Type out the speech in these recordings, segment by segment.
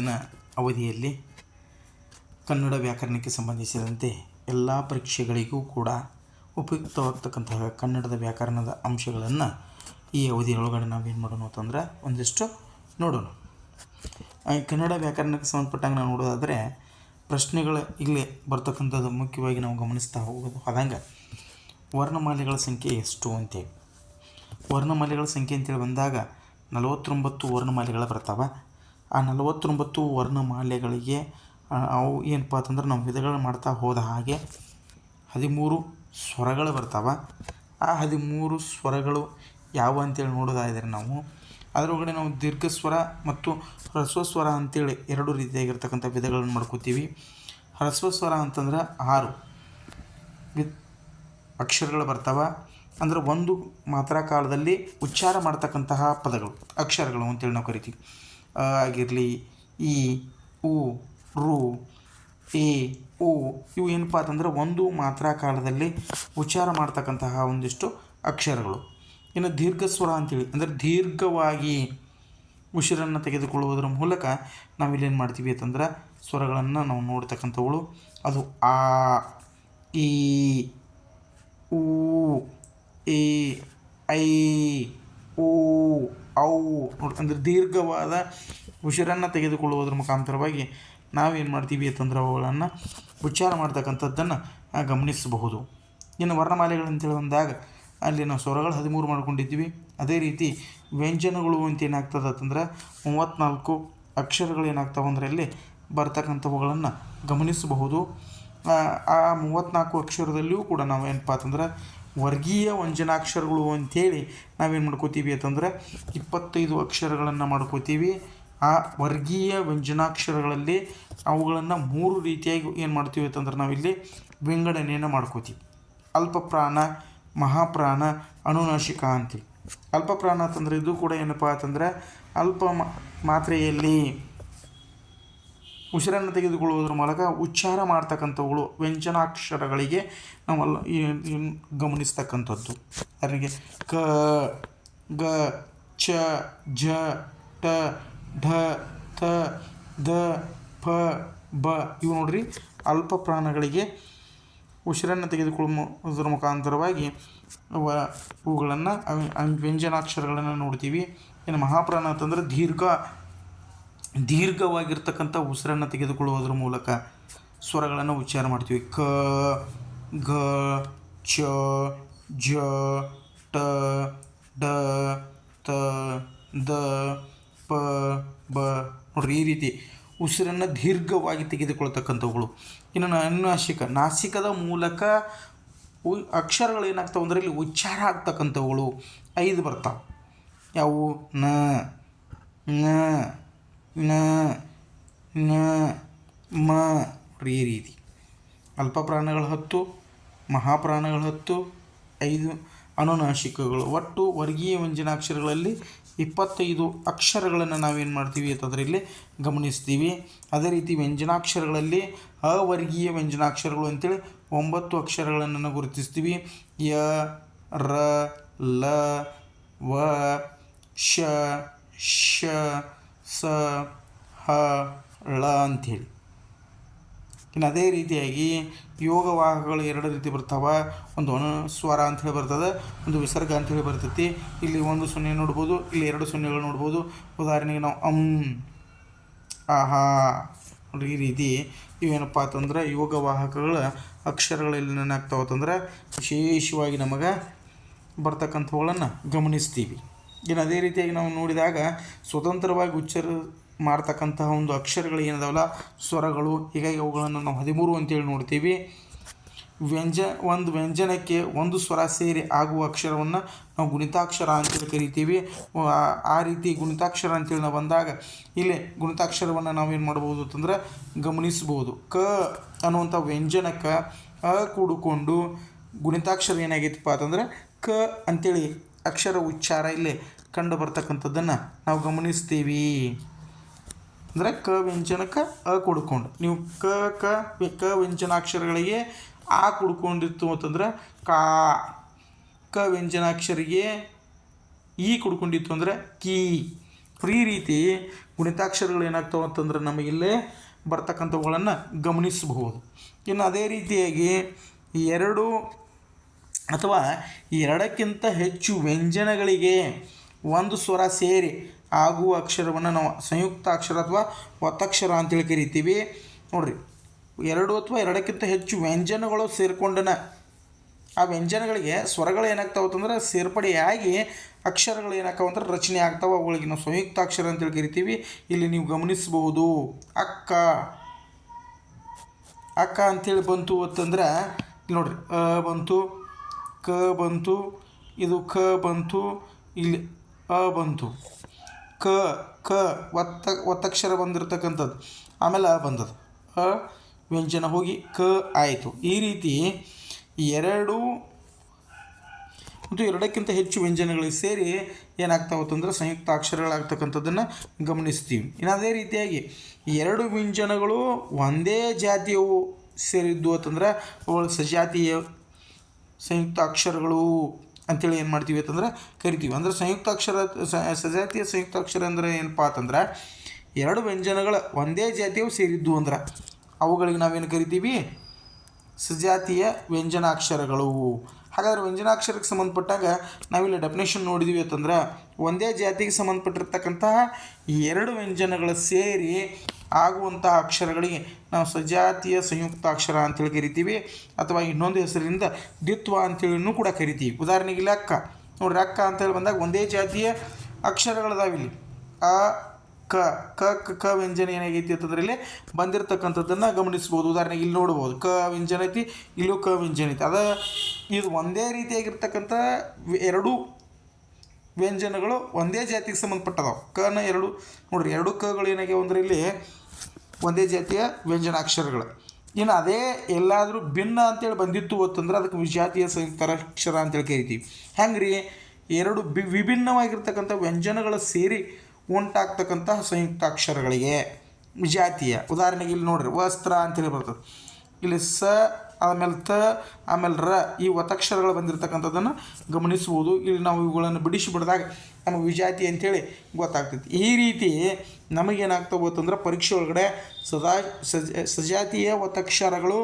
ಇಂದಿನ ಅವಧಿಯಲ್ಲಿ ಕನ್ನಡ ವ್ಯಾಕರಣಕ್ಕೆ ಸಂಬಂಧಿಸಿದಂತೆ ಎಲ್ಲ ಪರೀಕ್ಷೆಗಳಿಗೂ ಕೂಡ ಉಪಯುಕ್ತವಾಗ್ತಕ್ಕಂತಹ ಕನ್ನಡದ ವ್ಯಾಕರಣದ ಅಂಶಗಳನ್ನು ಈ ಅವಧಿಯೊಳಗಡೆ ನಾವೇನು ಮಾಡೋಣ ಅಂತಂದ್ರೆ ಒಂದಿಷ್ಟು ನೋಡೋಣ. ಕನ್ನಡ ವ್ಯಾಕರಣಕ್ಕೆ ಸಂಬಂಧಪಟ್ಟಂಗೆ ನಾವು ನೋಡೋದಾದರೆ ಪ್ರಶ್ನೆಗಳು ಇಲ್ಲಿ ಬರ್ತಕ್ಕಂಥದ್ದು ಮುಖ್ಯವಾಗಿ ನಾವು ಗಮನಿಸ್ತಾ ಹೋಗೋದು. ಆದಂಗೆ ವರ್ಣಮಾಲೆಗಳ ಸಂಖ್ಯೆ ಎಷ್ಟು ಅಂತೇಳಿ. ವರ್ಣಮಾಲೆಗಳ ಸಂಖ್ಯೆ ಅಂತೇಳಿ ಬಂದಾಗ ನಲವತ್ತೊಂಬತ್ತು ವರ್ಣಮಾಲೆಗಳು ಬರ್ತಾವೆ. ಆ ನಲವತ್ತೊಂಬತ್ತು ವರ್ಣಮಾಲೆಗಳಿಗೆ ಅವು ಏನಪ್ಪ ಅಂತಂದ್ರೆ ನಾವು ವಿಧಗಳು ಮಾಡ್ತಾ ಹೋದ ಹಾಗೆ ಹದಿಮೂರು ಸ್ವರಗಳು ಬರ್ತಾವೆ. ಆ ಹದಿಮೂರು ಸ್ವರಗಳು ಯಾವ ಅಂತೇಳಿ ನೋಡೋದಾದರೆ ನಾವು ಅದರೊಳಗಡೆ ನಾವು ದೀರ್ಘ ಸ್ವರ ಮತ್ತು ಹ್ರಸ್ವಸ್ವರ ಅಂತೇಳಿ ಎರಡು ರೀತಿಯಾಗಿರ್ತಕ್ಕಂಥ ವಿಧಗಳನ್ನು ಮಾಡ್ಕೋತೀವಿ. ಹ್ರಸ್ವಸ್ವರ ಅಂತಂದ್ರೆ ಆರು ವಿ ಅಕ್ಷರಗಳು ಬರ್ತಾವ. ಅಂದ್ರೆ ಒಂದು ಮಾತ್ರ ಕಾಲದಲ್ಲಿ ಉಚ್ಚಾರ ಮಾಡ್ತಕ್ಕಂತಹ ಪದಗಳು, ಅಕ್ಷರಗಳು ಅಂತೇಳಿ ನಾವು ಕರಿತೀವಿ. ಆಗಿರಲಿ, ಈ, ಉ, ರು, ಎ, ಉ ಇವು ಏನಪ್ಪ ಅಂತಂದರೆ ಒಂದು ಮಾತ್ರ ಕಾಲದಲ್ಲಿ ಉಚ್ಚಾರ ಮಾಡ್ತಕ್ಕಂತಹ ಒಂದಿಷ್ಟು ಅಕ್ಷರಗಳು. ಇನ್ನು ದೀರ್ಘ ಸ್ವರ ಅಂತೇಳಿ, ಅಂದರೆ ದೀರ್ಘವಾಗಿ ಉಸಿರನ್ನು ತೆಗೆದುಕೊಳ್ಳುವುದರ ಮೂಲಕ ನಾವಿಲ್ಲೇನು ಮಾಡ್ತೀವಿ ಅಂತಂದ್ರೆ ಸ್ವರಗಳನ್ನು ನಾವು ನೋಡ್ತಕ್ಕಂಥವುಗಳು. ಅದು ಆ, ಈ ಊ ಎ, ಐ ಔ ಅಂದರೆ ದೀರ್ಘವಾದ ಉಸಿರನ್ನು ತೆಗೆದುಕೊಳ್ಳುವುದರ ಮುಖಾಂತರವಾಗಿ ನಾವೇನು ಮಾಡ್ತೀವಿ ಅಂತಂದ್ರೆ ಅವುಗಳನ್ನು ಉಚ್ಚಾರ ಮಾಡ್ತಕ್ಕಂಥದ್ದನ್ನು ಗಮನಿಸಬಹುದು. ಇನ್ನು ವರ್ಣಮಾಲೆಗಳು ಅಂತೇಳಿ ಬಂದಾಗ ಅಲ್ಲಿ ನಾವು ಸ್ವರಗಳು ಹದಿಮೂರು ಮಾಡ್ಕೊಂಡಿದ್ದೀವಿ. ಅದೇ ರೀತಿ ವ್ಯಂಜನಗಳು ಅಂತ ಏನಾಗ್ತದೆ ಅಂತಂದ್ರೆ ಮೂವತ್ತ್ನಾಲ್ಕು ಅಕ್ಷರಗಳು ಏನಾಗ್ತವೆ ಅಂದರೆ ಅಲ್ಲಿ ಬರ್ತಕ್ಕಂಥವುಗಳನ್ನು ಗಮನಿಸಬಹುದು. ಆ ಮೂವತ್ತ್ನಾಲ್ಕು ಅಕ್ಷರದಲ್ಲಿಯೂ ಕೂಡ ನಾವು ಏನಪ್ಪ ಅಂತಂದ್ರೆ ವರ್ಗೀಯ ವಂಜನಾಕ್ಷರಗಳು ಅಂಥೇಳಿ ನಾವೇನು ಮಾಡ್ಕೋತೀವಿ ಅಂತಂದ್ರೆ ಇಪ್ಪತ್ತೈದು ಅಕ್ಷರಗಳನ್ನು ಮಾಡ್ಕೋತೀವಿ. ಆ ವರ್ಗೀಯ ವ್ಯಂಜನಾಕ್ಷರಗಳಲ್ಲಿ ಅವುಗಳನ್ನು ಮೂರು ರೀತಿಯಾಗಿ ಏನು ಮಾಡ್ತೀವಿ ಅಂತಂದ್ರೆ ನಾವಿಲ್ಲಿ ವಿಂಗಡಣೆಯನ್ನು ಮಾಡ್ಕೋತೀವಿ. ಅಲ್ಪಪ್ರಾಣ, ಮಹಾಪ್ರಾಣ ಅನುನಾಶಿಕ ಅಂತೀವಿ. ಅಲ್ಪಪ್ರಾಣ ಅಂತಂದ್ರೆ ಇದು ಕೂಡ ಏನಪ್ಪ ಅಂತಂದ್ರೆ ಅಲ್ಪ ಮಾತ್ರೆಯಲ್ಲಿ ಉಸಿರನ್ನು ತೆಗೆದುಕೊಳ್ಳುವುದರ ಮೂಲಕ ಉಚ್ಚಾರ ಮಾಡ್ತಕ್ಕಂಥವುಗಳು ವ್ಯಂಜನಾಕ್ಷರಗಳಿಗೆ ನಾವೆಲ್ಲ ಗಮನಿಸ್ತಕ್ಕಂಥದ್ದು. ಅದರಿಗೆ ಕ, ಗ, ಚ ಝ ಟ, ಢ, ಥ, ದ, ಪ, ಬ ಇವು ನೋಡ್ರಿ ಅಲ್ಪ ಪ್ರಾಣಗಳಿಗೆ ಉಸಿರನ್ನು ತೆಗೆದುಕೊಳ್ಳುವುದರ ಮುಖಾಂತರವಾಗಿ ಇವುಗಳನ್ನು ವ್ಯಂಜನಾಕ್ಷರಗಳನ್ನು ನೋಡ್ತೀವಿ. ಇನ್ನು ಮಹಾಪ್ರಾಣ ಅಂತಂದ್ರೆ ದೀರ್ಘ ದೀರ್ಘವಾಗಿರ್ತಕ್ಕಂಥ ಉಸಿರನ್ನು ತೆಗೆದುಕೊಳ್ಳುವುದರ ಮೂಲಕ ಸ್ವರಗಳನ್ನು ಉಚ್ಚಾರ ಮಾಡ್ತೀವಿ. ಕ ಗ ಚ, ಜ, ಟ, ಡ, ತ, ದ, ಪ, ಬ ನೋಡ್ರಿ ಈ ರೀತಿ ಉಸಿರನ್ನು ದೀರ್ಘವಾಗಿ ತೆಗೆದುಕೊಳ್ತಕ್ಕಂಥವುಗಳು. ಇನ್ನು ಅನುನಾಸಿಕ ನಾಸಿಕದ ಮೂಲಕ ಉ- ಅಕ್ಷರಗಳು ಏನಾಗ್ತಾವೆ ಅಂದರೆ ಇಲ್ಲಿ ಉಚ್ಚಾರ ಆಗ್ತಕ್ಕಂಥವುಗಳು. ಐದು ಬರ್ತಾವೆ. ಯಾವುವು ನ ನ ನ ನ, ಮ ಈ ರೀತಿ. ಅಲ್ಪ ಪ್ರಾಣಗಳು ಹತ್ತು, ಮಹಾಪ್ರಾಣಗಳು ಹತ್ತು, ಐದು ಅನುನಾಶಿಕಗಳು ಒಟ್ಟು ವರ್ಗೀಯ ವ್ಯಂಜನಾಕ್ಷರಗಳಲ್ಲಿ ಇಪ್ಪತ್ತೈದು ಅಕ್ಷರಗಳನ್ನು ನಾವೇನು ಮಾಡ್ತೀವಿ ಅಂತಂದ್ರೆ ಇಲ್ಲಿ ಗಮನಿಸ್ತೀವಿ. ಅದೇ ರೀತಿ ವ್ಯಂಜನಾಕ್ಷರಗಳಲ್ಲಿ ಅವರ್ಗೀಯ ವ್ಯಂಜನಾಕ್ಷರಗಳು ಅಂತೇಳಿ ಒಂಬತ್ತು ಅಕ್ಷರಗಳನ್ನು ಗುರುತಿಸ್ತೀವಿ. ಯ, ರ, ಲ, ವ, ಶ ಶ ಸ, ಹ, ಳ ಅಂಥೇಳಿ ಇನ್ನು ಅದೇ ರೀತಿಯಾಗಿ ಯೋಗವಾಹಗಳು ಎರಡು ರೀತಿ ಬರ್ತಾವೆ. ಒಂದು ಅನುಸ್ವರ ಅಂಥೇಳಿ ಬರ್ತದೆ, ಒಂದು ವಿಸರ್ಗ ಅಂಥೇಳಿ ಬರ್ತೈತಿ. ಇಲ್ಲಿ ಒಂದು ಸೊನ್ನೆ ನೋಡ್ಬೋದು, ಇಲ್ಲಿ ಎರಡು ಸೊನ್ನೆಗಳು ನೋಡ್ಬೋದು. ಉದಾಹರಣೆಗೆ ನಾವು ಅಂ, ಆಹಾ ಈ ರೀತಿ ಇವೇನಪ್ಪ ಅಂತಂದ್ರೆ ಯೋಗವಾಹಕಗಳ ಅಕ್ಷರಗಳಲ್ಲಿ ಏನಾಗ್ತಾವೆ ಅಂತಂದ್ರೆ ವಿಶೇಷವಾಗಿ ನಮಗೆ ಬರ್ತಕ್ಕಂಥವುಗಳನ್ನು ಗಮನಿಸ್ತೀವಿ. ಇನ್ನು ಅದೇ ರೀತಿಯಾಗಿ ನಾವು ನೋಡಿದಾಗ ಸ್ವತಂತ್ರವಾಗಿ ಉಚ್ಚಾರ ಮಾಡ್ತಕ್ಕಂತಹ ಒಂದು ಅಕ್ಷರಗಳು ಏನಿದಾವಲ್ಲ, ಸ್ವರಗಳು, ಹೀಗಾಗಿ ಅವುಗಳನ್ನು ನಾವು ಹದಿಮೂರು ಅಂತೇಳಿ ನೋಡ್ತೀವಿ. ವ್ಯಂಜ, ಒಂದು ವ್ಯಂಜನಕ್ಕೆ ಒಂದು ಸ್ವರ ಸೇರಿ ಆಗುವ ಅಕ್ಷರವನ್ನು ನಾವು ಗುಣಿತಾಕ್ಷರ ಅಂತೇಳಿ ಕರಿತೀವಿ. ಆ- ರೀತಿ ಗುಣಿತಾಕ್ಷರ ಅಂತೇಳಿ ನಾವು ಬಂದಾಗ ಇಲ್ಲಿ ಗುಣಿತಾಕ್ಷರವನ್ನು ನಾವೇನು ಮಾಡ್ಬೋದು ಅಂತಂದ್ರೆ ಗಮನಿಸ್ಬೋದು. ಕ ಅನ್ನುವಂಥ ವ್ಯಂಜನಕ್ಕೆ ಅ ಕೂಡಿಕೊಂಡು ಗುಣಿತಾಕ್ಷರ ಏನಾಗೈತಪ್ಪ ಅಂತಂದ್ರೆ ಕ ಅಂತೇಳಿ ಅಕ್ಷರ ಉಚ್ಚಾರ ಇಲ್ಲಿ ಕಂಡು ಬರ್ತಕ್ಕಂಥದ್ದನ್ನು ನಾವು ಗಮನಿಸ್ತೀವಿ. ಅಂದರೆ ಕ ವ್ಯಂಜನಕ್ಕೆ ಅ ಕೊಡ್ಕೊಂಡು. ನೀವು ಕ ಕ ಕ ಕ ವ್ಯಂಜನಾಕ್ಷರಗಳಿಗೆ ಆ ಕುಡ್ಕೊಂಡಿತ್ತು ಅಂತಂದ್ರೆ ಕಾ, ಕ ವ್ಯಂಜನಾಕ್ಷರಿಗೆ ಈ ಕುಡ್ಕೊಂಡಿತ್ತು ಅಂದರೆ ಕೀ. ಈ ರೀತಿ ಗುಣಿತಾಕ್ಷರಗಳು ಏನಾಗ್ತಾವೆ ಅಂತಂದ್ರೆ ನಮಗಿಲ್ಲೇ ಬರ್ತಕ್ಕಂಥವುಗಳನ್ನು ಗಮನಿಸಬಹುದು. ಇನ್ನು ಅದೇ ರೀತಿಯಾಗಿ ಎರಡು ಅಥವಾ ಎರಡಕ್ಕಿಂತ ಹೆಚ್ಚು ವ್ಯಂಜನಗಳಿಗೆ ಒಂದು ಸ್ವರ ಸೇರಿ ಆಗುವ ಅಕ್ಷರವನ್ನು ನಾವು ಸಂಯುಕ್ತ ಅಕ್ಷರ ಅಥವಾ ಒತ್ತಕ್ಷರ ಅಂತೇಳಿ ಕರಿತೀವಿ. ನೋಡ್ರಿ, ಎರಡು ಅಥವಾ ಎರಡಕ್ಕಿಂತ ಹೆಚ್ಚು ವ್ಯಂಜನಗಳು ಸೇರಿಕೊಂಡನ, ಆ ವ್ಯಂಜನಗಳಿಗೆ ಸ್ವರಗಳು ಏನಾಗ್ತಾವೆ ಅಂತಂದ್ರೆ ಸೇರ್ಪಡೆಯಾಗಿ ಅಕ್ಷರಗಳು ಏನಾಗ್ತಾವೆ ಅಂದ್ರೆ ರಚನೆ ಆಗ್ತಾವೆ. ಅವುಗಳಿಗೆ ನಾವು ಸಂಯುಕ್ತಾಕ್ಷರ ಅಂತೇಳಿ ಕರಿತೀವಿ. ಇಲ್ಲಿ ನೀವು ಗಮನಿಸಬಹುದು, ಅಕ್ಕ ಅಕ್ಕ ಅಂತೇಳಿ ಬಂತು ಅಂತಂದ್ರೆ ನೋಡಿರಿ ಬಂತು ಕ ಬಂತು, ಇದು ಕ ಬಂತು, ಇಲ್ಲಿ ಅ ಬಂತು. ಕ ಕ ಒತ್ತ, ಒತ್ತಕ್ಷರ ಬಂದಿರತಕ್ಕಂಥದ್ದು. ಆಮೇಲೆ ಅ ಬಂದದ್ದು. ಅ ವ್ಯಂಜನ ಹೋಗಿ ಕ ಆಯಿತು. ಈ ರೀತಿ ಎರಡು, ಮತ್ತು ಎರಡಕ್ಕಿಂತ ಹೆಚ್ಚು ವ್ಯಂಜನಗಳಿಗೆ ಸೇರಿ ಏನಾಗ್ತಾವತ್ತಂದ್ರೆ ಸಂಯುಕ್ತ ಅಕ್ಷರಗಳಾಗ್ತಕ್ಕಂಥದ್ದನ್ನು ಗಮನಿಸ್ತೀವಿ. ಇನ್ನು ಅದೇ ರೀತಿಯಾಗಿ ಎರಡು ವ್ಯಂಜನಗಳು ಒಂದೇ ಜಾತಿಯವು ಸೇರಿದ್ದು ಅಂತಂದ್ರೆ ಅವುಗಳು ಸಜಾತಿಯ ಸಂಯುಕ್ತ ಅಕ್ಷರಗಳು ಅಂತೇಳಿ ಏನು ಮಾಡ್ತೀವಿ ಅಂತಂದ್ರೆ ಕರಿತೀವಿ. ಅಂದ್ರೆ ಸಂಯುಕ್ತ ಅಕ್ಷರ ಸಜಾತಿಯ ಸಂಯುಕ್ತ ಅಕ್ಷರ ಅಂದರೆ ಏನಪ್ಪ ಅಂತಂದ್ರೆ ಎರಡು ವ್ಯಂಜನಗಳ ಒಂದೇ ಜಾತಿಯವು ಸೇರಿದ್ದು ಅಂದ್ರೆ ಅವುಗಳಿಗೆ ನಾವೇನು ಕರಿತೀವಿ? ಸಜಾತಿಯ ವ್ಯಂಜನಾಕ್ಷರಗಳು. ಹಾಗಾದ್ರೆ ವ್ಯಂಜನಾಕ್ಷರಕ್ಕೆ ಸಂಬಂಧಪಟ್ಟಾಗ ನಾವಿಲ್ಲಿ ಡೆಫಿನೇಷನ್ ನೋಡಿದ್ವಿ ಅಂತಂದ್ರೆ ಒಂದೇ ಜಾತಿಗೆ ಸಂಬಂಧಪಟ್ಟಿರ್ತಕ್ಕಂತಹ ಎರಡು ವ್ಯಂಜನಗಳು ಸೇರಿ ಆಗುವಂತಹ ಅಕ್ಷರಗಳಿಗೆ ನಾವು ಸಜಾತಿಯ ಸಂಯುಕ್ತ ಅಕ್ಷರ ಅಂತೇಳಿ ಕರಿತೀವಿ, ಅಥವಾ ಇನ್ನೊಂದು ಹೆಸರಿನಿಂದ ದ್ವಿತ್ವ ಅಂತೇಳಿನೂ ಕೂಡ ಕರಿತೀವಿ. ಉದಾಹರಣೆಗೆ ಇಲ್ಲಿ ಅಕ್ಕ ನೋಡ್ರಿ ಅಕ್ಕ ಅಂತೇಳಿ ಬಂದಾಗ ಒಂದೇ ಜಾತಿಯ ಅಕ್ಷರಗಳದಾವ ಇಲ್ಲಿ ಆ ಕ ಕ ಕ ಕ ವ್ಯಂಜನ ಏನಾಗೈತಿ ಅಂತಂದ್ರೆ ಇಲ್ಲಿ ಬಂದಿರತಕ್ಕಂಥದ್ದನ್ನು ಗಮನಿಸ್ಬೋದು. ಉದಾಹರಣೆಗೆ ಇಲ್ಲಿ ನೋಡ್ಬೋದು, ಕ ವ್ಯಂಜನ ಐತಿ ಇಲ್ಲೂ ಕ ವ್ಯಂಜನ ಐತಿ ಅದು, ಇದು ಒಂದೇ ರೀತಿಯಾಗಿರ್ತಕ್ಕಂಥ ಎರಡು ವ್ಯಂಜನಗಳು ಒಂದೇ ಜಾತಿಗೆ ಸಂಬಂಧಪಟ್ಟದವು. ಕನ ಎರಡು. ನೋಡ್ರಿ, ಎರಡು ಕಗಳು ಏನಾಗ್ಯಾವ ಅಂದ್ರೆ ಇಲ್ಲಿ ಒಂದೇ ಜಾತಿಯ ವ್ಯಂಜನಾಕ್ಷರಗಳು. ಇನ್ನು ಅದೇ ಎಲ್ಲಾದರೂ ಭಿನ್ನ ಅಂತೇಳಿ ಬಂದಿತ್ತು ಅಂತಂದ್ರೆ ಅದಕ್ಕೆ ವಿಜಾತಿಯ ಸಂಯುಕ್ತಾಕ್ಷರ ಅಂತೇಳಿ ಕರಿತೀವಿ. ಹೆಂಗೆ ರೀ ಎರಡು ಬಿ, ವಿಭಿನ್ನವಾಗಿರ್ತಕ್ಕಂಥ ವ್ಯಂಜನಗಳು ಸೇರಿ ಉಂಟಾಗ್ತಕ್ಕಂತಹ ಸಂಯುಕ್ತಾಕ್ಷರಗಳಿಗೆ ವಿಜಾತಿಯ. ಉದಾಹರಣೆಗೆ ಇಲ್ಲಿ ನೋಡ್ರಿ, ವಸ್ತ್ರ ಅಂತೇಳಿ ಬರ್ತದೆ. ಇಲ್ಲಿ ಸ, ಆಮೇಲೆ ತ, ಆಮೇಲೆ ರ ಈ ಒತ್ತಕ್ಷರಗಳು ಬಂದಿರತಕ್ಕಂಥದ್ದನ್ನು ಗಮನಿಸ್ಬೋದು. ಇಲ್ಲಿ ನಾವು ಇವುಗಳನ್ನು ಬಿಡಿಸಿ ಬಿಡಿದಾಗ ನಮಗೆ ವಿಜಾತಿ ಅಂತೇಳಿ ಗೊತ್ತಾಗ್ತೈತಿ ಈ ರೀತಿ ನಮಗೇನಾಗ್ತವೆ ಅಂತಂದ್ರೆ ಪರೀಕ್ಷೆ ಒಳಗಡೆ ಸದಾ ಸಜ ಸಜಾತೀಯ ಒತ್ತಕ್ಷರಗಳು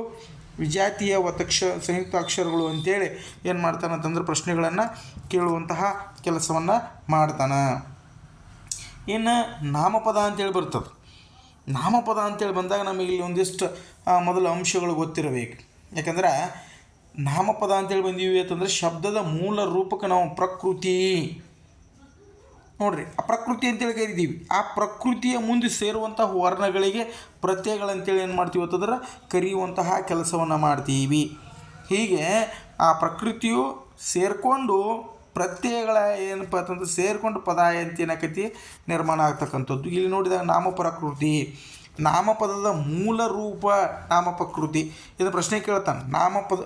ವಿಜಾತೀಯ ಒತ್ತಕ್ಷ ಸಂಯುಕ್ತ ಅಕ್ಷರಗಳು ಅಂತೇಳಿ ಏನು ಮಾಡ್ತಾನೆ ಅಂತಂದ್ರೆ ಪ್ರಶ್ನೆಗಳನ್ನು ಕೇಳುವಂತಹ ಕೆಲಸವನ್ನು ಮಾಡ್ತಾನೆ. ಇನ್ನು ನಾಮಪದ ಅಂತೇಳಿ ಬರ್ತದೆ. ನಾಮಪದ ಅಂತೇಳಿ ಬಂದಾಗ ನಮಗೆ ಇಲ್ಲಿ ಒಂದಿಷ್ಟು ಮೊದಲು ಮೊದಲ ಅಂಶಗಳು ಗೊತ್ತಿರಬೇಕು. ಯಾಕಂದ್ರೆ ನಾಮಪದ ಅಂತೇಳಿ ಬಂದೀವಿ ಅಂತಂದರೆ ಶಬ್ದದ ಮೂಲ ರೂಪಕ್ಕೆ ನಾವು ಪ್ರಕೃತಿ. ನೋಡ್ರಿ, ಆ ಪ್ರಕೃತಿ ಅಂತೇಳಿ ಕರಿತೀವಿ. ಆ ಪ್ರಕೃತಿಯ ಮುಂದೆ ಸೇರುವಂತಹ ವರ್ಣಗಳಿಗೆ ಪ್ರತ್ಯಯಗಳಂತೇಳಿ ಏನು ಮಾಡ್ತೀವಿ ಅಂತಂದ್ರೆ ಕರೆಯುವಂತಹ ಕೆಲಸವನ್ನು ಮಾಡ್ತೀವಿ. ಹೀಗೆ ಆ ಪ್ರಕೃತಿಯು ಸೇರಿಕೊಂಡು ಪ್ರತ್ಯಯಗಳ ಏನಪ್ಪ ಅಂತಂದ್ರೆ ಸೇರಿಕೊಂಡು ಪದ ಅಂತ ಏನಾಕೈತಿ ನಿರ್ಮಾಣ ಆಗ್ತಕ್ಕಂಥದ್ದು. ಇಲ್ಲಿ ನೋಡಿದಾಗ ನಾಮ ಪ್ರಕೃತಿ. ನಾಮಪದದ ಮೂಲ ರೂಪ ನಾಮ ಪ್ರಕೃತಿ. ಇದು ಪ್ರಶ್ನೆ ಕೇಳ್ತಾನೆ. ನಾಮಪದ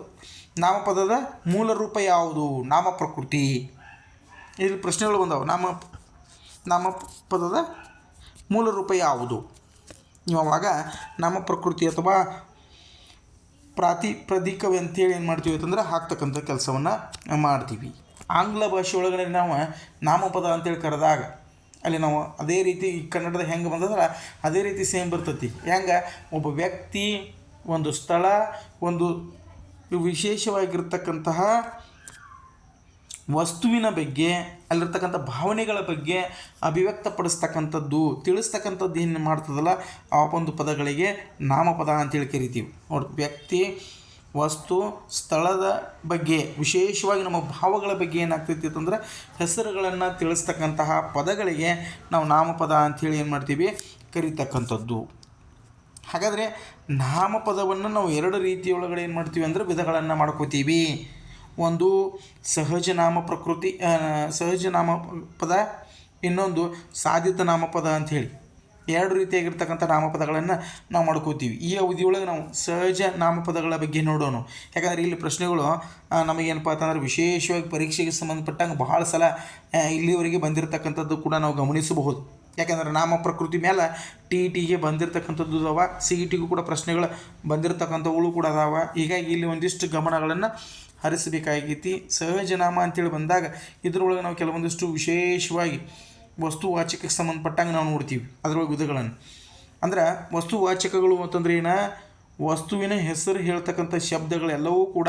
ನಾಮಪದದ ಮೂಲ ರೂಪ ಯಾವುದು? ನಾಮ ಪ್ರಕೃತಿ. ಇಲ್ಲಿ ಪ್ರಶ್ನೆಗಳು ಬಂದವು. ನಾಮ ನಾಮಪದದ ಮೂಲ ರೂಪ ಯಾವುದು? ನೀವು ನಮ್ಮ ನಾಮ ಪ್ರಕೃತಿ ಅಥವಾ ಪ್ರಾತಿಪ್ರದಿಕವೆ ಅಂತೇಳಿ ಏನು ಮಾಡ್ತೀವಿ ಅಂತಂದ್ರೆ ಹಾಕ್ತಕ್ಕಂಥ ಕೆಲಸವನ್ನು ಮಾಡ್ತೀವಿ. ಆಂಗ್ಲ ಭಾಷೆ ಒಳಗಡೆ ನಾವು ನಾಮಪದ ಅಂತೇಳಿ ಕರೆದಾಗ ಅಲ್ಲಿ ನಾವು ಅದೇ ರೀತಿ ಈ ಕನ್ನಡದ ಹೆಂಗೆ ಬಂದದ್ರೆ ಅದೇ ರೀತಿ ಸೇಮ್ ಬರ್ತೈತಿ. ಹೆಂಗೆ? ಒಬ್ಬ ವ್ಯಕ್ತಿ ಒಂದು ಸ್ಥಳ, ಒಂದು ವಿಶೇಷವಾಗಿರ್ತಕ್ಕಂತಹ ವಸ್ತುವಿನ ಬಗ್ಗೆ ಅಲ್ಲಿರ್ತಕ್ಕಂಥ ಭಾವನೆಗಳ ಬಗ್ಗೆ ಅಭಿವ್ಯಕ್ತಪಡಿಸ್ತಕ್ಕಂಥದ್ದು, ತಿಳಿಸ್ತಕ್ಕಂಥದ್ದು ಏನು ಮಾಡ್ತದಲ್ಲ, ಆ ಒಂದು ಪದಗಳಿಗೆ ನಾಮಪದ ಅಂತೇಳಿ ಕರಿತೀವಿ. ನೋಡಿ, ವ್ಯಕ್ತಿ, ವಸ್ತು, ಸ್ಥಳದ ಬಗ್ಗೆ, ವಿಶೇಷವಾಗಿ ನಮ್ಮ ಭಾವಗಳ ಬಗ್ಗೆ ಏನಾಗ್ತೈತಿ ಅಂತಂದ್ರೆ ಹೆಸರುಗಳನ್ನು ತಿಳಿಸ್ತಕ್ಕಂತಹ ಪದಗಳಿಗೆ ನಾವು ನಾಮಪದ ಅಂಥೇಳಿ ಏನು ಮಾಡ್ತೀವಿ, ಕರಿತಕ್ಕಂಥದ್ದು. ಹಾಗಾದರೆ ನಾಮಪದವನ್ನು ನಾವು ಎರಡು ರೀತಿಯೊಳಗಡೆ ಏನು ಮಾಡ್ತೀವಿ ಅಂದರೆ ವಿಧಗಳನ್ನು ಮಾಡ್ಕೋತೀವಿ. ಒಂದು ಸಹಜ ನಾಮ ಪ್ರಕೃತಿ ಸಹಜ ನಾಮ ಪದ, ಇನ್ನೊಂದು ಸಾಧಿತ ನಾಮಪದ ಅಂಥೇಳಿ. ಎರಡು ರೀತಿಯಾಗಿರ್ತಕ್ಕಂಥ ನಾಮಪದಗಳನ್ನು ನಾವು ಮಾಡ್ಕೋತೀವಿ. ಈ ಅವಧಿಯೊಳಗೆ ನಾವು ಸಹಜ ನಾಮಪದಗಳ ಬಗ್ಗೆ ನೋಡೋಣ. ಯಾಕಂದರೆ ಇಲ್ಲಿ ಪ್ರಶ್ನೆಗಳು ನಮಗೇನಪ್ಪ ಅಂತಂದ್ರೆ ವಿಶೇಷವಾಗಿ ಪರೀಕ್ಷೆಗೆ ಸಂಬಂಧಪಟ್ಟಂಗೆ ಬಹಳ ಸಲ ಇಲ್ಲಿವರೆಗೆ ಬಂದಿರತಕ್ಕಂಥದ್ದು ಕೂಡ ನಾವು ಗಮನಿಸಬಹುದು. ಯಾಕಂದ್ರೆ ನಾಮ ಪ್ರಕೃತಿ ಮೇಲೆ ಟಿ ಟಿಗೆ ಬಂದಿರತಕ್ಕಂಥದ್ದು ಅದಾವ, ಸಿ ಇ ಟಿಗೂ ಕೂಡ ಪ್ರಶ್ನೆಗಳು ಬಂದಿರತಕ್ಕಂಥವುಗಳು ಕೂಡ ಅದಾವ. ಹೀಗಾಗಿ ಇಲ್ಲಿ ಒಂದಿಷ್ಟು ಗಮನಗಳನ್ನು ಹರಿಸಬೇಕಾಗೈತಿ. ಸಹಜನಾಮ ಅಂತೇಳಿ ಬಂದಾಗ ಇದರೊಳಗೆ ನಾವು ಕೆಲವೊಂದಿಷ್ಟು ವಿಶೇಷವಾಗಿ ವಸ್ತುವಾಚಕಕ್ಕೆ ಸಂಬಂಧಪಟ್ಟಂಗೆ ನಾವು ನೋಡ್ತೀವಿ ಅದರೊಳಗೆ ವಿಧಗಳನ್ನು. ಅಂದ್ರೆ ವಸ್ತುವಾಚಕಗಳು ಅಂತಂದ್ರೆ ಏನ? ವಸ್ತುವಿನ ಹೆಸರು ಹೇಳ್ತಕ್ಕಂಥ ಶಬ್ದಗಳೆಲ್ಲವೂ ಕೂಡ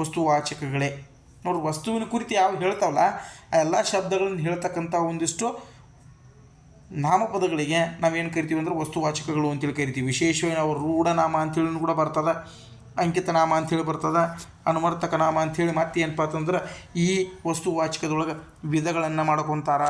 ವಸ್ತುವಾಚಕಗಳೇ ನೋಡ್ರಿ ವಸ್ತುವಿನ ಕುರಿತು ಯಾವ ಹೇಳ್ತಾವಲ್ಲ, ಆ ಎಲ್ಲ ಶಬ್ದಗಳನ್ನು ಹೇಳ್ತಕ್ಕಂಥ ಒಂದಿಷ್ಟು ನಾಮಪದಗಳಿಗೆ ನಾವೇನು ಕರಿತೀವಿ ಅಂದ್ರೆ ವಸ್ತುವಾಚಕಗಳು ಅಂತೇಳಿ ಕರಿತೀವಿ. ವಿಶೇಷವಾಗಿ ನಾವು ರೂಢನಾಮ ಅಂತೇಳಿ ಕೂಡ ಬರ್ತದೆ. ಅಂಕಿತ ನಾಮ ಅಂಥೇಳಿ ಬರ್ತದೆ ಅನುವರ್ತಕ ನಾಮ ಅಂಥೇಳಿ ಮತ್ತೆ ಏನಪ್ಪ ಅಂತಂದ್ರೆ ಈ ವಸ್ತುವಾಚಕದೊಳಗೆ ವಿಧಗಳನ್ನು ಮಾಡ್ಕೊತಾರ.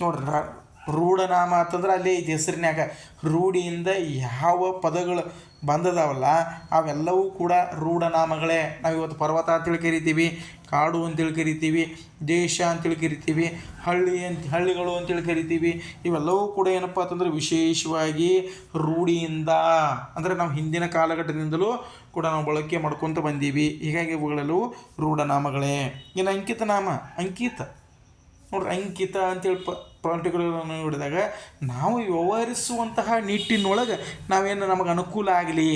ನೋಡ್ರಿ ರೂಢನಾಮ ಅಂತಂದ್ರೆ ಅಲ್ಲಿ ಐತಿ ಹೆಸರಿನ್ಯಾಗ. ರೂಢಿಯಿಂದ ಯಾವ ಪದಗಳು ಬಂದದಾವಲ್ಲ, ಅವೆಲ್ಲವೂ ಕೂಡ ರೂಢನಾಮಗಳೇ. ನಾವು ಇವತ್ತು ಪರ್ವತ ಅಂತೇಳಿ ಕರಿತೀವಿ, ಕಾಡು ಅಂತೇಳಿ ಕರಿತೀವಿ, ದೇಶ ಅಂತೇಳಿ ಕರಿತೀವಿ, ಹಳ್ಳಿ ಅಂತ, ಹಳ್ಳಿಗಳು ಅಂತೇಳಿ ಕರಿತೀವಿ. ಇವೆಲ್ಲವೂ ಕೂಡ ಏನಪ್ಪ ಅಂತಂದ್ರೆ ವಿಶೇಷವಾಗಿ ರೂಢಿಯಿಂದ. ಅಂದರೆ ನಾವು ಹಿಂದಿನ ಕಾಲಘಟ್ಟದಿಂದಲೂ ಕೂಡ ನಾವು ಬಳಕೆ ಮಾಡ್ಕೊತ ಬಂದೀವಿ. ಹೀಗಾಗಿ ಇವುಗಳೆಲ್ಲವೂ ರೂಢನಾಮಗಳೇ. ಇನ್ನು ಅಂಕಿತ ನಾಮ, ಅಂಕಿತ. ನೋಡ್ರಿ, ಅಂಕಿತ ಅಂತೇಳಿ ಪ ಪರ್ಟಿಕ್ಯುಲರ್ ನೋಡಿದಾಗ ನಾವು ವ್ಯವಹರಿಸುವಂತಹ ನಿಟ್ಟಿನೊಳಗೆ ನಾವೇನು ನಮಗೆ ಅನುಕೂಲ ಆಗಲಿ,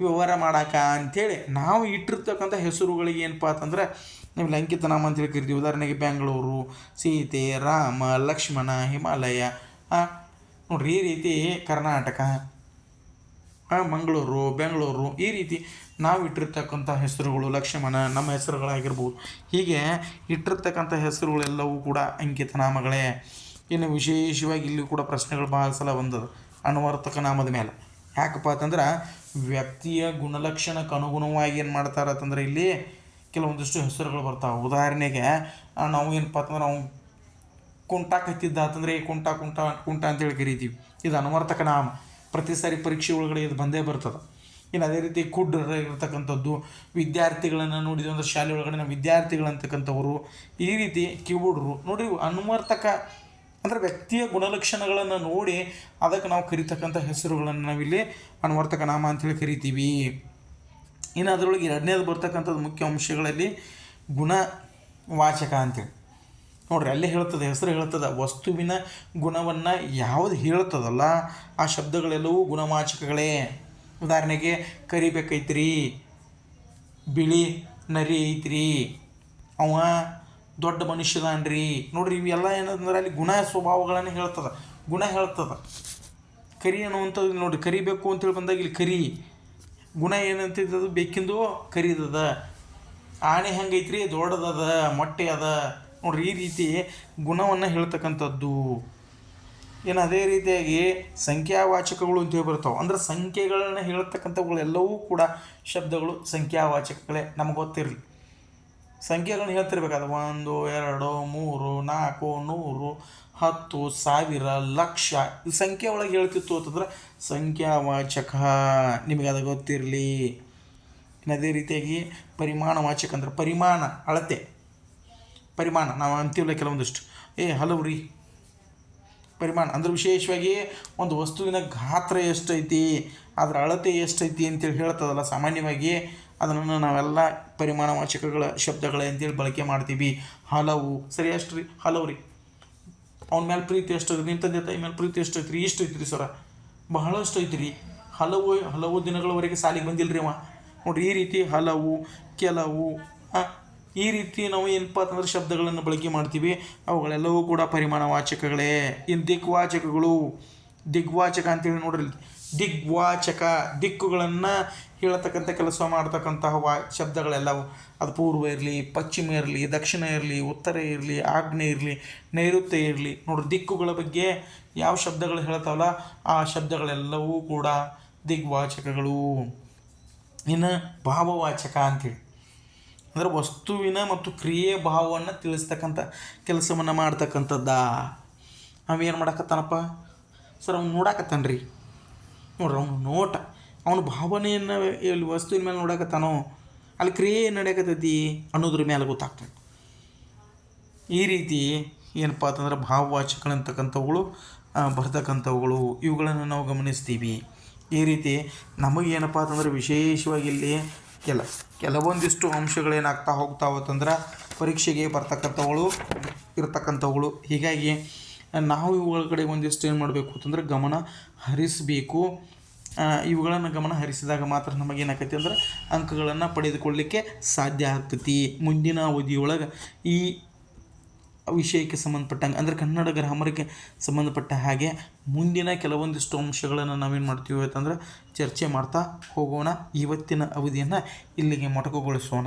ವ್ಯವಹಾರ ಮಾಡಾಕ ಅಂಥೇಳಿ ನಾವು ಇಟ್ಟಿರ್ತಕ್ಕಂಥ ಹೆಸರುಗಳಿಗೆ ಏನಪ್ಪ ಅಂತಂದ್ರೆ ನೀವು ಅಂಕಿತ ನಾಮ ಅಂತೇಳಿ ಕರಿತೀವಿ. ಉದಾಹರಣೆಗೆ ಬೆಂಗಳೂರು ಸೀತೆ, ರಾಮ, ಲಕ್ಷ್ಮಣ, ಹಿಮಾಲಯ ನೋಡ್ರಿ ಈ ರೀತಿ ಕರ್ನಾಟಕ ಮಂಗಳೂರು, ಬೆಂಗಳೂರು ಈ ರೀತಿ ನಾವು ಇಟ್ಟಿರ್ತಕ್ಕಂಥ ಹೆಸರುಗಳು ಲಕ್ಷ್ಮಣ ನಮ್ಮ ಹೆಸರುಗಳಾಗಿರ್ಬೋದು. ಹೀಗೆ ಇಟ್ಟಿರ್ತಕ್ಕಂಥ ಹೆಸರುಗಳೆಲ್ಲವೂ ಕೂಡ ಅಂಕಿತ ನಾಮಗಳೇ. ಇನ್ನು ವಿಶೇಷವಾಗಿ ಇಲ್ಲಿ ಕೂಡ ಪ್ರಶ್ನೆಗಳು ಭಾಳ ಸಲ ಬಂದದ ಅನುವರ್ತಕ ನಾಮದ ಮೇಲೆ. ಯಾಕಪ್ಪ ಅಂತಂದ್ರೆ ವ್ಯಕ್ತಿಯ ಗುಣಲಕ್ಷಣಕ್ಕೆ ಅನುಗುಣವಾಗಿ ಏನು ಮಾಡ್ತಾರೆ ಅಂತಂದ್ರೆ ಇಲ್ಲಿ ಕೆಲವೊಂದಿಷ್ಟು ಹೆಸರುಗಳು ಬರ್ತಾವೆ. ಉದಾಹರಣೆಗೆ ನಾವು ಏನಪ್ಪ ಅಂತಂದ್ರೆ ನಾವು ಕುಂಟ ಕತ್ತಿದ್ದ ಅಂತಂದರೆ ಕುಂಟ ಕುಂಟ ಕುಂಟ ಅಂತೇಳಿ ಕರಿತೀವಿ. ಇದು ಅನುವರ್ತಕ ನಾಮ. ಪ್ರತಿ ಸಾರಿ ಪರೀಕ್ಷೆ ಒಳಗಡೆ ಇದು ಬಂದೇ ಬರ್ತದೆ. ಇನ್ನು ಅದೇ ರೀತಿ ಕುಡ್ರ ಇರತಕ್ಕಂಥದ್ದು ವಿದ್ಯಾರ್ಥಿಗಳನ್ನು ನೋಡಿದ್ವಿ ಅಂದ್ರೆ ಶಾಲೆ ಒಳಗಡೆ ನಾವು ವಿದ್ಯಾರ್ಥಿಗಳಂತಕ್ಕಂಥವ್ರು ಈ ರೀತಿ ಕಿವುಡ್ರು ನೋಡಿ ಅನ್ವರ್ತಕ ಅಂದರೆ ವ್ಯಕ್ತಿಯ ಗುಣಲಕ್ಷಣಗಳನ್ನು ನೋಡಿ ಅದಕ್ಕೆ ನಾವು ಕರಿತಕ್ಕಂಥ ಹೆಸರುಗಳನ್ನು ನಾವಿಲ್ಲಿ ಅನ್ವರ್ತಕ ನಾಮ ಅಂತೇಳಿ ಕರಿತೀವಿ. ಇನ್ನು ಅದರೊಳಗೆ ಎರಡನೇದು ಬರ್ತಕ್ಕಂಥದ್ದು ಮುಖ್ಯ ಅಂಶಗಳಲ್ಲಿ ಗುಣ ವಾಚಕ ಅಂತೇಳಿ. ನೋಡ್ರಿ, ಅಲ್ಲೇ ಹೇಳ್ತದೆ, ಹೆಸರು ಹೇಳ್ತದೆ, ವಸ್ತುವಿನ ಗುಣವನ್ನು ಯಾವುದು ಹೇಳ್ತದಲ್ಲ, ಆ ಶಬ್ದಗಳೆಲ್ಲವೂ ಗುಣವಾಚಕಗಳೇ. ಉದಾಹರಣೆಗೆ, ಕರಿಬೇಕೈತ್ರಿ, ಬಿಳಿ ನರಿ ಐತ್ರಿ, ಅವ ದೊಡ್ಡ ಮನುಷ್ಯದಾನ್ರಿ. ನೋಡ್ರಿ, ಇವೆಲ್ಲ ಏನಂದ್ರೆ ಅಲ್ಲಿ ಗುಣ ಸ್ವಭಾವಗಳನ್ನು ಹೇಳ್ತದೆ, ಗುಣ ಹೇಳ್ತದೆ. ಕರಿ ಅನ್ನುವಂಥದ್ದು ನೋಡಿ ಕರಿಬೇಕು ಅಂತೇಳಿ ಬಂದಾಗ ಇಲ್ಲಿ ಕರಿ. ಗುಣ ಏನಂತಿದ್ದದು ಬೇಕಿಂದು ಕರಿದದ. ಆನೆ ಹೆಂಗೈತ್ರಿ, ದೊಡ್ಡದದ ಮೊಟ್ಟೆ ಅದ ನೋಡ್ರಿ, ಈ ರೀತಿ ಗುಣವನ್ನು ಹೇಳ್ತಕ್ಕಂಥದ್ದು. ಏನು ಅದೇ ರೀತಿಯಾಗಿ ಸಂಖ್ಯಾವಾಚಕಗಳು ಅಂತ ಹೇಳಿ ಬರ್ತಾವೆ. ಅಂದ್ರೆ ಸಂಖ್ಯೆಗಳನ್ನ ಹೇಳ್ತಕ್ಕಂಥವುಗಳೆಲ್ಲವೂ ಕೂಡ ಶಬ್ದಗಳು ಸಂಖ್ಯಾವಾಚಕಗಳೇ, ನಮಗೆ ಗೊತ್ತಿರಲಿ. ಸಂಖ್ಯೆಗಳನ್ನ ಹೇಳ್ತಿರ್ಬೇಕಾದ್ರೆ ಒಂದು, ಎರಡು, ಮೂರು, ನಾಲ್ಕು, ನೂರು, ಹತ್ತು, ಸಾವಿರ, ಲಕ್ಷ. ಈ ಸಂಖ್ಯೆ ಒಳಗೆ ಹೇಳ್ತಿತ್ತು ಅಂತಂದ್ರೆ ಸಂಖ್ಯಾವಾಚಕ. ನಿಮಗೆ ಅದು ಗೊತ್ತಿರಲಿ. ಅದೇ ರೀತಿಯಾಗಿ ಪರಿಮಾಣವಾಚಕ ಅಂದ್ರೆ ಪರಿಮಾಣ, ಅಳತೆ. ಪರಿಮಾಣ, ನಾವು ಅಂತೀವಲ್ಲ ಕೆಲವೊಂದಿಷ್ಟು. ಏ, ಹಲವು ರೀ. ಪರಿಮಾಣ, ಅಂದ್ರೆ ವಿಶೇಷವಾಗಿ ಒಂದು ವಸ್ತುವಿನ ಗಾತ್ರ ಎಷ್ಟೈತಿ, ಅದರ ಅಳತೆ ಎಷ್ಟೈತಿ ಅಂತೇಳಿ ಹೇಳ್ತದಲ್ಲ, ಸಾಮಾನ್ಯವಾಗಿ ಅದನ್ನು ನಾವೆಲ್ಲ ಪರಿಮಾಣವಾಚಕಗಳ ಶಬ್ದಗಳ ಅಂತೇಳಿ ಬಳಕೆ ಮಾಡ್ತೀವಿ. ಹಲವು, ಸರಿ ಅಷ್ಟು ರೀ, ಹಲವು ರೀ. ಅವನ ಮೇಲೆ ಪ್ರೀತಿ ಎಷ್ಟು ನಿನ್ನ ತಂದೆ ತಾಯಿ ಮೇಲೆ ಪ್ರೀತಿ ಎಷ್ಟು ಐತ್ರಿ ಇಷ್ಟು ಐತ್ರಿ ಸರ. ಬಹಳಷ್ಟು ಐತ್ರಿ. ಹಲವು ಹಲವು ದಿನಗಳವರೆಗೆ ಸಾಲಿಗೆ ಬಂದಿಲ್ಲ ರೀ ಅವ. ನೋಡ್ರಿ, ಈ ರೀತಿ ಹಲವು, ಕೆಲವು ಈ ರೀತಿ ನಾವು ಏನಪ್ಪ ಅಂತಂದ್ರೆ ಶಬ್ದಗಳನ್ನು ಬಳಕೆ ಮಾಡ್ತೀವಿ? ಅವುಗಳೆಲ್ಲವೂ ಕೂಡ ಪರಿಮಾಣವಾಚಕಗಳೇ. ಇನ್ನು ದಿಗ್ವಾಚಕಗಳು. ದಿಗ್ವಾಚಕ ಅಂತೇಳಿ ನೋಡ್ರಿ. ದಿಗ್ವಾಚಕ ದಿಕ್ಕುಗಳನ್ನು ಹೇಳತಕ್ಕಂಥ ಕೆಲಸ ಮಾಡ್ತಕ್ಕಂತಹ ವಾ ಶಬ್ದಗಳೆಲ್ಲವು. ಅದು ಪೂರ್ವ ಇರಲಿ, ಪಶ್ಚಿಮ ಇರಲಿ, ದಕ್ಷಿಣ ಇರಲಿ, ಉತ್ತರ ಇರಲಿ, ಆಗ್ನೇಯ ಇರಲಿ, ನೈಋತ್ಯ ಇರಲಿ. ನೋಡ್ರಿ, ದಿಕ್ಕುಗಳ ಬಗ್ಗೆ ಯಾವ ಶಬ್ದಗಳು ಹೇಳ್ತಾವಲ್ಲ, ಆ ಶಬ್ದಗಳೆಲ್ಲವೂ ಕೂಡ ದಿಗ್ವಾಚಕಗಳು. ಇನ್ನು ಭಾವವಾಚಕ ಅಂತೇಳಿ. ಅಂದರೆ ವಸ್ತುವಿನ ಮತ್ತು ಕ್ರಿಯೆ ಭಾವವನ್ನು ತಿಳಿಸ್ತಕ್ಕಂಥ ಕೆಲಸವನ್ನು ಮಾಡ್ತಕ್ಕಂಥದ್ದ. ಅವೇನು ಮಾಡಕತ್ತಾನಪ್ಪ? ಸರ್, ಅವ್ನು ನೋಡಾಕತ್ತಾನ ರೀ ನೋಡ್ರಿ, ಅವನು ನೋಟ, ಅವನ ಭಾವನೆಯನ್ನು ಇಲ್ಲಿ ವಸ್ತುವಿನ ಮೇಲೆ ನೋಡಕತ್ತಾನೋ, ಅಲ್ಲಿ ಕ್ರಿಯೆ ಏನು ನಡೆಯಕತ್ತೈತಿ ಅನ್ನೋದ್ರ ಮೇಲೆ ಗೊತ್ತಾಗ್ತದೆ. ಈ ರೀತಿ ಏನಪ್ಪ ಅಂತಂದ್ರೆ ಭಾವವಾಚಕಗಳಂತಕ್ಕಂಥವುಗಳು ಬರ್ತಕ್ಕಂಥವುಗಳು, ಇವುಗಳನ್ನು ನಾವು ಗಮನಿಸ್ತೀವಿ. ಈ ರೀತಿ ನಮಗೇನಪ್ಪ ಅಂತಂದ್ರೆ ವಿಶೇಷವಾಗಿ ಇಲ್ಲಿ ಕೆಲ, ಕೆಲವೊಂದಿಷ್ಟು ಅಂಶಗಳೇನಾಗ್ತಾ ಹೋಗ್ತಾವತ್ತಂದ್ರೆ ಪರೀಕ್ಷೆಗೆ ಬರ್ತಕ್ಕಂಥವುಗಳು ಇರ್ತಕ್ಕಂಥವುಗಳು. ಹೀಗಾಗಿ ನಾವು ಇವುಗಳ ಕಡೆ ಒಂದಿಷ್ಟು ಏನು ಮಾಡಬೇಕು ಅಂತಂದ್ರೆ ಗಮನ ಹರಿಸಬೇಕು. ಇವುಗಳನ್ನು ಗಮನ ಹರಿಸಿದಾಗ ಮಾತ್ರ ನಮಗೇನಾಗತ್ತೆ ಅಂದ್ರೆ ಅಂಕಗಳನ್ನು ಪಡೆದುಕೊಳ್ಳಲಿಕ್ಕೆ ಸಾಧ್ಯ ಆಗ್ತೈತಿ. ಮುಂದಿನ ಅವಧಿಯೊಳಗೆ ಈ ವಿಷಯಕ್ಕೆ ಸಂಬಂಧಪಟ್ಟಂಗೆ ಅಂದರೆ ಕನ್ನಡ ಗ್ರಾಮರಿಗೆ ಸಂಬಂಧಪಟ್ಟ ಹಾಗೆ ಮುಂದಿನ ಕೆಲವೊಂದಿಷ್ಟು ಅಂಶಗಳನ್ನು ನಾವೇನು ಮಾಡ್ತೀವಿ ಅಂತಂದ್ರೆ ಚರ್ಚೆ ಮಾಡ್ತಾ ಹೋಗೋಣ. ಇವತ್ತಿನ ಅವಧಿಯನ್ನು ಇಲ್ಲಿಗೆ ಮೊಟಕುಗೊಳಿಸೋಣ.